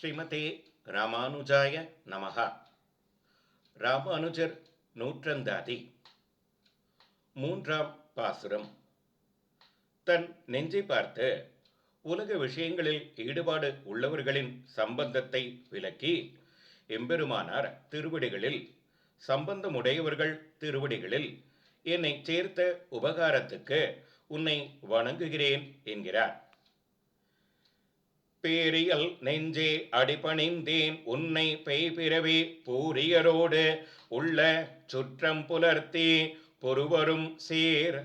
ஸ்ரீமதே ராமானுஜாய நமகா ராமானுஜர் நூற்றந்தாதி. மூன்றாம் பாசுரம். தன் நெஞ்சை பார்த்து உலக விஷயங்களில் ஈடுபாடு உள்ளவர்களின் சம்பந்தத்தை விலக்கி எம்பெருமானார் திருவடிகளில் சம்பந்தமுடையவர்கள் திருவடிகளில் என்னை சேர்த்த உபகாரத்துக்கு உன்னை வணங்குகிறேன் என்கிறார். பேரியல் நெஞ்சே அடிபணிந்தேன். உன்னை பெய்பிறவி பூரியரோடு உள்ள சுற்றம் புலர்த்தி பொறுவரும் சீர்.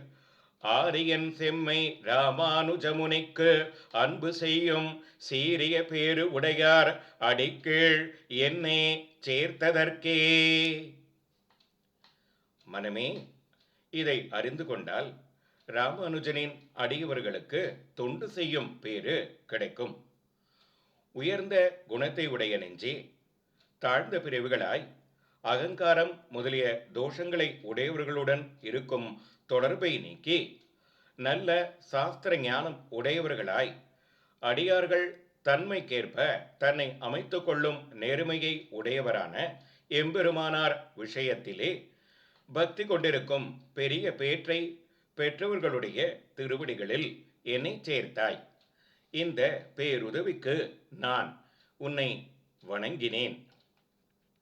ஆரியன் செம்மை ராமானுஜமுனிக்கு அன்பு செய்யும் சீரிய பேரு உடையார் அடிக்கீழ் என்னை சேர்த்ததற்கே. மனமே இதை அறிந்து கொண்டால் ராமானுஜனின் அடியவர்களுக்கு தொண்டு செய்யும் பேரு கிடைக்கும். உயர்ந்த குணத்தை உடைய நெஞ்சே தாழ்ந்த பிரிவுகளாய் அகங்காரம் முதலிய தோஷங்களை உடையவர்களுடன் இருக்கும் தொடர்பை நீக்கி நல்ல சாஸ்திர ஞானம் உடையவர்களாய் அடியார்கள் தன்மைக்கேற்ப தன்னை அமைத்து கொள்ளும் நேர்மையை உடையவரான எம்பெருமானார் விஷயத்திலே பக்தி கொண்டிருக்கும் பெரிய பேற்றை பெற்றவர்களுடைய திருவடிகளில் என்னை சேர்த்தாய். இந்த பேருதவிக்கு நான் உன்னை வணங்கினேன்.